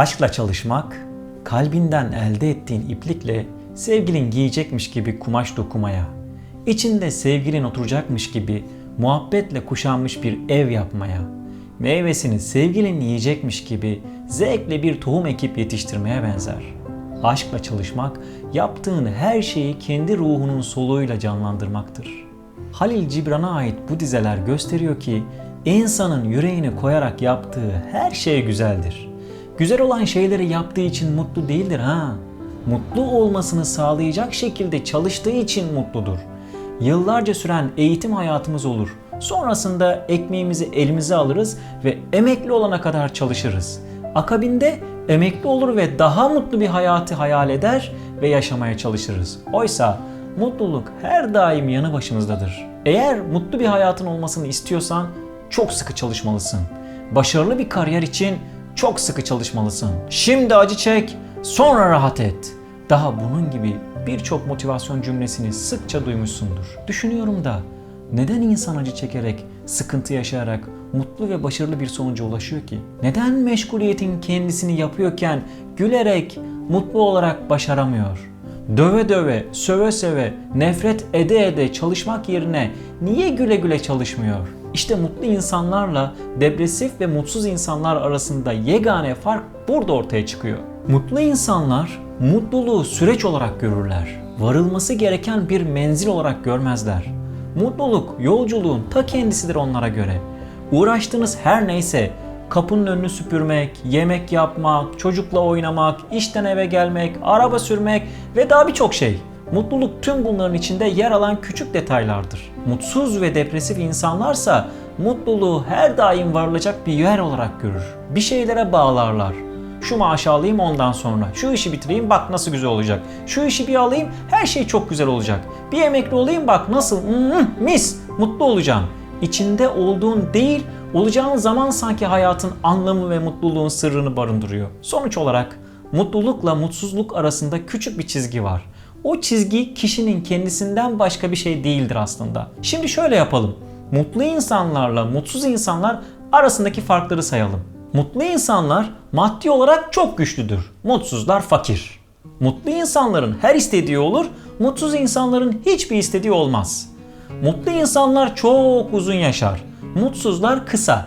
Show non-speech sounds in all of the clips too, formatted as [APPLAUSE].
Aşkla çalışmak, kalbinden elde ettiğin iplikle sevgilin giyecekmiş gibi kumaş dokumaya, içinde sevgilin oturacakmış gibi muhabbetle kuşanmış bir ev yapmaya, meyvesini sevgilin yiyecekmiş gibi zevkle bir tohum ekip yetiştirmeye benzer. Aşkla çalışmak, yaptığın her şeyi kendi ruhunun soluğuyla canlandırmaktır. Halil Cibran'a ait bu dizeler gösteriyor ki insanın yüreğini koyarak yaptığı her şey güzeldir. Güzel olan şeyleri yaptığı için mutlu değildir ha. Mutlu olmasını sağlayacak şekilde çalıştığı için mutludur. Yıllarca süren eğitim hayatımız olur. Sonrasında ekmeğimizi elimize alırız ve emekli olana kadar çalışırız. Akabinde emekli olur ve daha mutlu bir hayatı hayal eder ve yaşamaya çalışırız. Oysa mutluluk her daim yanı başımızdadır. Eğer mutlu bir hayatın olmasını istiyorsan çok sıkı çalışmalısın. Başarılı bir kariyer için çok sıkı çalışmalısın. Şimdi acı çek, sonra rahat et. Daha bunun gibi birçok motivasyon cümlesini sıkça duymuşsundur. Düşünüyorum da neden insan acı çekerek, sıkıntı yaşayarak mutlu ve başarılı bir sonuca ulaşıyor ki? Neden meşguliyetin kendisini yapıyorken gülerek, mutlu olarak başaramıyor? Döve döve, söve söve, nefret ede ede çalışmak yerine niye güle güle çalışmıyor? İşte mutlu insanlarla depresif ve mutsuz insanlar arasında yegane fark burada ortaya çıkıyor. Mutlu insanlar mutluluğu süreç olarak görürler. Varılması gereken bir menzil olarak görmezler. Mutluluk yolculuğun ta kendisidir onlara göre. Uğraştığınız her neyse kapının önünü süpürmek, yemek yapmak, çocukla oynamak, işten eve gelmek, araba sürmek ve daha birçok şey. Mutluluk tüm bunların içinde yer alan küçük detaylardır. Mutsuz ve depresif insanlarsa mutluluğu her daim varılacak bir yer olarak görür. Bir şeylere bağlarlar. Şu maaşı alayım ondan sonra. Şu işi bitireyim bak nasıl güzel olacak. Şu işi bir alayım her şey çok güzel olacak. Bir emekli olayım bak nasıl hmm, mis mutlu olacağım. İçinde olduğun değil olacağın zaman sanki hayatın anlamı ve mutluluğun sırrını barındırıyor. Sonuç olarak mutlulukla mutsuzluk arasında küçük bir çizgi var. O çizgi kişinin kendisinden başka bir şey değildir aslında. Şimdi şöyle yapalım. Mutlu insanlarla mutsuz insanlar arasındaki farkları sayalım. Mutlu insanlar maddi olarak çok güçlüdür. Mutsuzlar fakir. Mutlu insanların her istediği olur, mutsuz insanların hiçbir istediği olmaz. Mutlu insanlar çok uzun yaşar. Mutsuzlar kısa.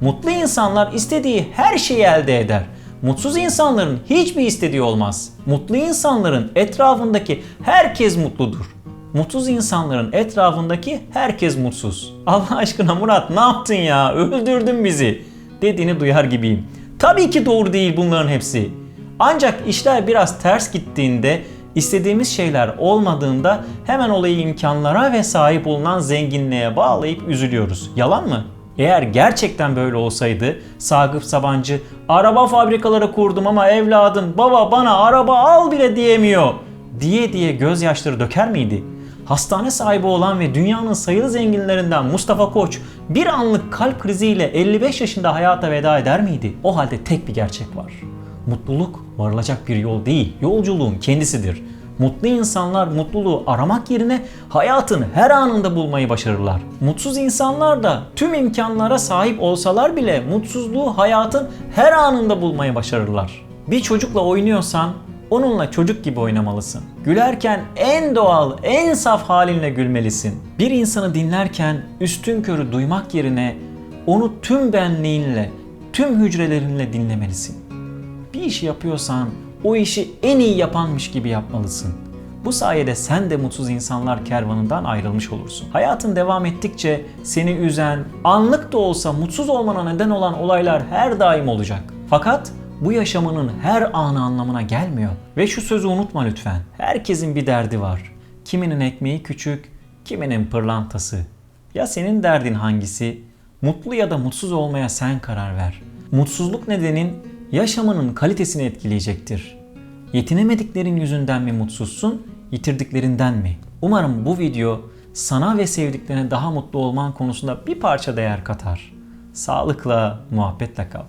Mutlu insanlar istediği her şeyi elde eder. Mutsuz insanların hiçbir istediği olmaz. Mutlu insanların etrafındaki herkes mutludur. Mutsuz insanların etrafındaki herkes mutsuz. [LAUGHS] Allah aşkına Murat ne yaptın ya? Öldürdün bizi. Dediğini duyar gibiyim. Tabii ki doğru değil bunların hepsi. Ancak işler biraz ters gittiğinde, istediğimiz şeyler olmadığında hemen olayı imkanlara ve sahip olunan zenginliğe bağlayıp üzülüyoruz. Yalan mı? Eğer gerçekten böyle olsaydı Sagıp Sabancı araba fabrikaları kurdum ama evladım baba bana araba al bile diyemiyor diye diye gözyaşları döker miydi? Hastane sahibi olan ve dünyanın sayılı zenginlerinden Mustafa Koç bir anlık kalp kriziyle 55 yaşında hayata veda eder miydi? O halde tek bir gerçek var. Mutluluk varılacak bir yol değil, yolculuğun kendisidir. Mutlu insanlar mutluluğu aramak yerine hayatın her anında bulmayı başarırlar. Mutsuz insanlar da tüm imkanlara sahip olsalar bile mutsuzluğu hayatın her anında bulmayı başarırlar. Bir çocukla oynuyorsan onunla çocuk gibi oynamalısın. Gülerken en doğal, en saf halinle gülmelisin. Bir insanı dinlerken üstün körü duymak yerine onu tüm benliğinle, tüm hücrelerinle dinlemelisin. Bir iş yapıyorsan o işi en iyi yapanmış gibi yapmalısın. Bu sayede sen de mutsuz insanlar kervanından ayrılmış olursun. Hayatın devam ettikçe seni üzen, anlık da olsa mutsuz olmana neden olan olaylar her daim olacak. Fakat bu yaşamının her anı anlamına gelmiyor. Ve şu sözü unutma lütfen. Herkesin bir derdi var. Kiminin ekmeği küçük, kiminin pırlantası. Ya senin derdin hangisi? Mutlu ya da mutsuz olmaya sen karar ver. Mutsuzluk nedenin yaşamının kalitesini etkileyecektir. Yetinemediklerin yüzünden mi mutsuzsun, yitirdiklerinden mi? Umarım bu video sana ve sevdiklerine daha mutlu olman konusunda bir parça değer katar. Sağlıkla, muhabbetle kal.